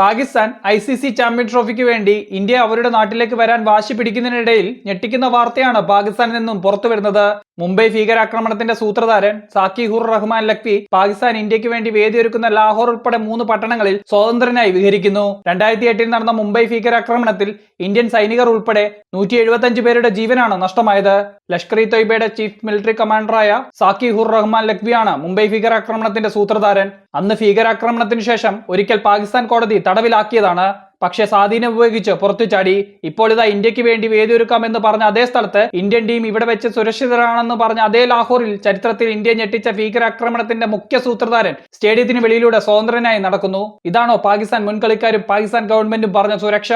Pakistan I C C champion ട്രോഫിക്ക് വേണ്ടി India അവരുടെ നാട്ടിലേക്ക് വരാൻ വാശി പിടിക്കുന്നതിനിടയിൽ ഞെട്ടിക്കുന്ന വാർത്തയാണ് പാകിസ്ഥാനിൽ നിന്നും പുറത്തു വരുന്നത്. മുംബൈ ഭീകരാക്രമണത്തിന്റെ സൂത്രധാരൻ സാക്കി ഹുർ റഹ്മാൻ ലഖ്വി പാകിസ്ഥാൻ ഇന്ത്യയ്ക്ക് വേണ്ടി വേദിയൊരുക്കുന്ന ലാഹോർ ഉൾപ്പെടെ മൂന്ന് പട്ടണങ്ങളിൽ സ്വതന്ത്രനായി വിഹരിക്കുന്നു. രണ്ടായിരത്തി എട്ടിൽ നടന്ന മുംബൈ ഭീകരാക്രമണത്തിൽ ഇന്ത്യൻ സൈനികർ ഉൾപ്പെടെ നൂറ്റി എഴുപത്തഞ്ച് പേരുടെ ജീവനാണ് നഷ്ടമായത്. ലഷ്കർ ഇ തൊയ്ബയുടെ ചീഫ് മിലിറ്ററി കമാൻഡറായ സാക്കി ഹുർ റഹ്മാൻ ലഖ്വിയാണ് മുംബൈ ഭീകരാക്രമണത്തിന്റെ സൂത്രധാരൻ. അന്ന് ഭീകരാക്രമണത്തിന് ശേഷം ഒരിക്കൽ പാകിസ്ഥാൻ കോടതി തടവിലാക്കിയതാണ്. പക്ഷെ സ്വാധീനം ഉപയോഗിച്ച് പുറത്തു ചാടി ഇപ്പോൾ ഇതാ ഇന്ത്യയ്ക്ക് വേണ്ടി വേദിയൊരുക്കാമെന്ന് പറഞ്ഞ അതേ സ്ഥലത്ത് ഇന്ത്യൻ ടീം ഇവിടെ വെച്ച് സുരക്ഷിതരാണെന്ന് പറഞ്ഞ അതേ ലാഹോറിൽ ചരിത്രത്തിൽ ഇന്ത്യ ഞെട്ടിച്ച ഭീകരാക്രമണത്തിന്റെ മുഖ്യ സൂത്രധാരൻ സ്റ്റേഡിയത്തിന് വെളിയിലൂടെ സ്വതന്ത്രനായി നടക്കുന്നു. ഇതാണോ പാകിസ്ഥാൻ മുൻകളിക്കാരും പാകിസ്ഥാൻ ഗവൺമെന്റും പറഞ്ഞ സുരക്ഷ?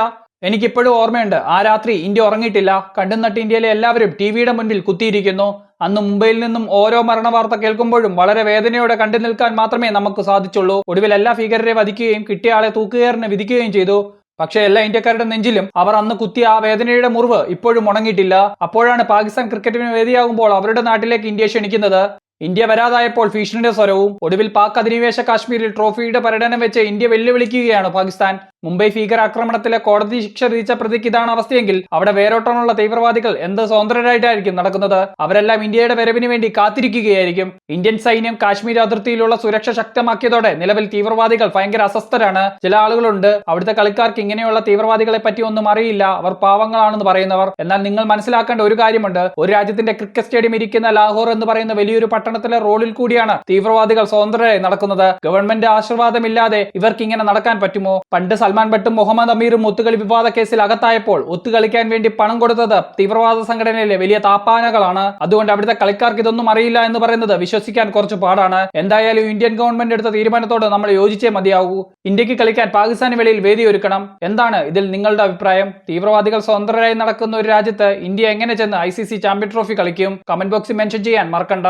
എനിക്കിപ്പോഴും ഓർമ്മയുണ്ട്. ആ രാത്രി ഇന്ത്യ ഉറങ്ങിയിട്ടില്ല. കണ്ടും നട്ട് ഇന്ത്യയിലെ എല്ലാവരും ടി വിയുടെ മുൻപിൽ കുത്തിയിരിക്കുന്നു. അന്ന് മുംബൈയിൽ നിന്നും ഓരോ മരണ വാർത്ത കേൾക്കുമ്പോഴും വളരെ വേദനയോടെ കണ്ടു നിൽക്കാൻ മാത്രമേ നമുക്ക് സാധിച്ചുള്ളൂ. ഒടുവിൽ എല്ലാ ഭീകരരെ വധിക്കുകയും കിട്ടിയ ആളെ തൂക്കുകയറിനെ വിധിക്കുകയും ചെയ്തു. പക്ഷേ എല്ലാ ഇന്ത്യക്കാരുടെ നെഞ്ചിലും അവർ അന്ന് കുത്തിയ ആ വേദനയുടെ മുറിവ് ഇപ്പോഴും ഉണങ്ങിയിട്ടില്ല. അപ്പോഴാണ് പാകിസ്ഥാൻ ക്രിക്കറ്റിന് വേദിയാകുമ്പോൾ അവരുടെ നാട്ടിലേക്ക് ഇന്ത്യ ക്ഷണിക്കുന്നത്. ഇന്ത്യ വരാതായപ്പോൾ ഭീഷണിയുടെ സ്വരവും ഒടുവിൽ പാക് അധിനിവേശ കാശ്മീരിൽ ട്രോഫിയുടെ പര്യടനം വെച്ച് ഇന്ത്യ വെല്ലുവിളിക്കുകയാണ് പാകിസ്ഥാൻ. മുംബൈ ഭീകരാക്രമണത്തിലെ കോടതി ശിക്ഷ വിധിച്ച പ്രതിക്ക് ഇതാണ് അവസ്ഥയെങ്കിൽ അവിടെ വേരോട്ടമുള്ള തീവ്രവാദികൾ എന്ത് സ്വതന്ത്രരായിട്ടായിരിക്കും നടക്കുന്നത്? അവരെല്ലാം ഇന്ത്യയുടെ വരവിന് വേണ്ടി കാത്തിരിക്കുകയായിരിക്കും. ഇന്ത്യൻ സൈന്യം കാശ്മീർ അതിർത്തിയിലുള്ള സുരക്ഷ ശക്തമാക്കിയതോടെ നിലവിൽ തീവ്രവാദികൾ ഭയങ്കര അസ്വസ്ഥരാണ്. ചില ആളുകളുണ്ട്. അവിടുത്തെ കളിക്കാർക്ക് ഇങ്ങനെയുള്ള തീവ്രവാദികളെ പറ്റി ഒന്നും അറിയില്ല. അവർ പാവങ്ങളാണെന്ന് പറയുന്നവർ. എന്നാൽ നിങ്ങൾ മനസ്സിലാക്കേണ്ട ഒരു കാര്യമുണ്ട്. ഒരു രാജ്യത്തിന്റെ ക്രിക്കറ്റ് സ്റ്റേഡിയം ഇരിക്കുന്ന ലാഹോർ എന്ന് പറയുന്ന വലിയൊരു പട്ടണത്തിലെ റോഡിൽ കൂടിയാണ് തീവ്രവാദികൾ സ്വതന്ത്രരായി നടക്കുന്നത്. ഗവൺമെന്റ് ആശീർവാദമില്ലാതെ ഇവർക്ക് ഇങ്ങനെ നടക്കാൻ പറ്റുമോ? പണ്ട് സൽമാൻ ഭട്ടും മുഹമ്മദ് അമീറും ഒത്തുകളി വിവാദ കേസിൽ അകത്തായപ്പോൾ ഒത്തുകളിക്കാൻ വേണ്ടി പണം കൊടുത്തത് തീവ്രവാദ സംഘടനയിലെ വലിയ താപ്പാനകളാണ്. അതുകൊണ്ട് അവിടുത്തെ കളിക്കാർക്ക് ഇതൊന്നും അറിയില്ല എന്ന് പറയുന്നത് വിശ്വസിക്കാൻ കുറച്ച് പാടാണ്. എന്തായാലും ഇന്ത്യൻ ഗവൺമെന്റ് എടുത്ത തീരുമാനത്തോട് നമ്മൾ യോജിച്ചേ മതിയാകൂ ഇന്ത്യയ്ക്ക് കളിക്കാൻ പാകിസ്ഥാന് വെളിയിൽ വേദി ഒരുക്കണം. എന്താണ് ഇതിൽ നിങ്ങളുടെ അഭിപ്രായം? തീവ്രവാദികൾ സ്വതന്ത്രരായി നടക്കുന്ന ഒരു രാജ്യത്ത് ഇന്ത്യ എങ്ങനെ ചെന്ന് I C C champion trophy കളിക്കും? കമന്റ് ബോക്സിൽ മെൻഷൻ ചെയ്യാൻ മറക്കണ്ട.